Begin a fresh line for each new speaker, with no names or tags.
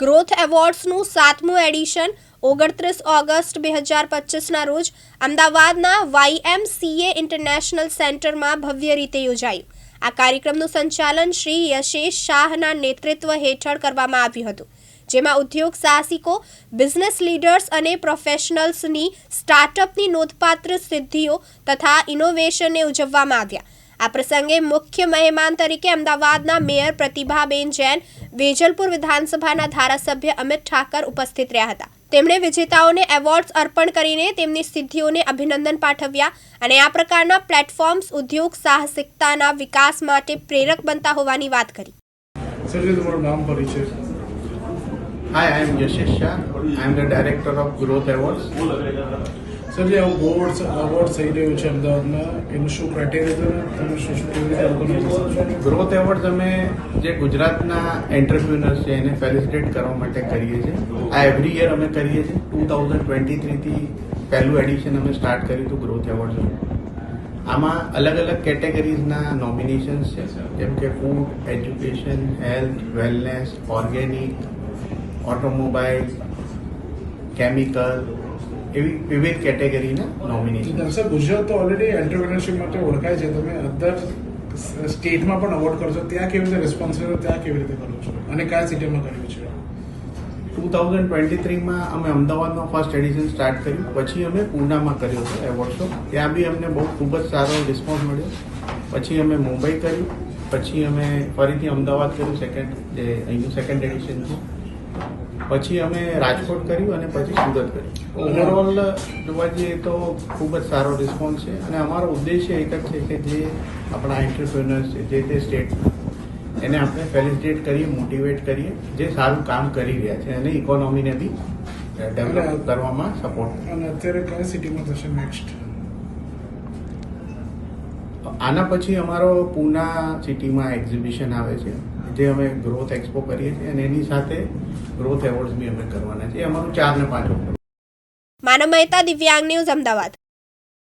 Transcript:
Growth એવોર્ડ્સનું સાતમું addition ઓગણત્રીસ August બે હજાર પચીસના રોજ અમદાવાદના વાયએમસીએ ઇન્ટરનેશનલ સેન્ટરમાં ભવ્ય રીતે યોજાયું. આ કાર્યક્રમનું સંચાલન શ્રી યશેશ શાહના નેતૃત્વ હેઠળ કરવામાં આવ્યું હતું, જેમાં ઉદ્યોગ સાહસિકો, બિઝનેસ લીડર્સ અને પ્રોફેશનલ્સની સ્ટાર્ટઅપની નોંધપાત્ર સિદ્ધિઓ તથા ઇનોવેશનને ઉજવવામાં આવ્યા. આ પ્રસંગે મુખ્ય મહેમાન તરીકે અમદાવાદના મેયર પ્રતિભાબેન જૈન, વેજલપુર વિધાનસભાના ધારાસભ્ય અમિત ઠાકર ઉપસ્થિત રહ્યા હતા. તેમણે વિજેતાઓને એવોર્ડ્સ અર્પણ કરીને તેમની સિદ્ધિઓને અભિનંદન પાઠવ્યા અને આ પ્રકારના પ્લેટફોર્મ્સ ઉદ્યોગ સાહસિકતાના વિકાસ માટે પ્રેરક બનતા હોવાની વાત કરી
સર જે તમારું નામ પરિચય
Hi, I am Yashish Shah. I am the director of Growth Awards.
Sir જે અવોર્ડ્સ અવોર્ડ થઈ રહ્યું છે અમદાવાદમાં એનું શું ક્રાઇટેરિયા તમે શું શું
ગ્રોથ એવોર્ડ અમે જે ગુજરાતના એન્ટરપ્રિનર્સ છે એને ફેલિસિટેટ કરવા માટે કરીએ છીએ. આ એવરી યર અમે કરીએ છીએ. ટુ થાઉઝન્ડ ટ્વેન્ટી થ્રીથી પહેલું એડિશન અમે સ્ટાર્ટ કર્યું હતું ગ્રોથ એવોર્ડ આમાં અલગ અલગ કેટેગરીઝના નોમિનેશન્સ છે. જેમ કે food education health wellness organic automobile chemical એવી વિવિધ કેટેગરીના નોમિનેશન
સર ગુજરાત તો ઓલરેડી એન્ટરપ્રિનરશિપ માટે ઓળખાય છે. તમે અધર સ્ટેટમાં પણ અવોર્ડ કરશો ત્યાં કેવી રીતે રિસ્પોન્સિબલ ત્યાં કેવી રીતે કરો છો? અને કયા સિટીમાં કર્યું છે?
ટુ થાઉઝન્ડ ટ્વેન્ટી થ્રીમાં અમે અમદાવાદમાં ફર્સ્ટ એડિશન સ્ટાર્ટ કર્યું. પછી અમે પૂનામાં કર્યો હતો એવોર્ડ શો ત્યાં બી અમને બહુ ખૂબ જ સારો રિસ્પોન્સ મળ્યો. પછી અમે મુંબઈ કર્યું. પછી અમે ફરીથી અમદાવાદ કર્યું સેકન્ડ જે અહીંનું સેકન્ડ એડિશન છે. પછી અમે રાજકોટ કર્યું અને પછી સુરત કર્યું. ઓવરઓલ જોવા જઈએ તો ખૂબ જ સારો રિસ્પોન્સ છે. અને અમારો ઉદ્દેશ્ય એક જ છે કે જે આપણા એન્ટરપ્રિનર્સ છે, જે તે સ્ટેટ એને આપણે ફેલિસિટેટ કરીએ મોટિવેટ કરીએ, જે સારું કામ કરી રહ્યા છે અને ઇકોનોમીને બી ડેવલપ કરવામાં સપોર્ટ
અને અત્યારે કયા સિટીમાં થશે નેક્સ્ટ
આના પછી અમારો પૂના સિટીમાં એક્ઝિબિશન આવે છે, જે અમે ગ્રોથ એક્સપો કરીએ છીએ અને એની સાથે ગ્રોથ એવોર્ડ્સ બી અમે કરવાના છે અમારું ચાર ને પાંચ
માનવ મહેતા દિવ્યાંગ ન્યૂઝ અમદાવાદ.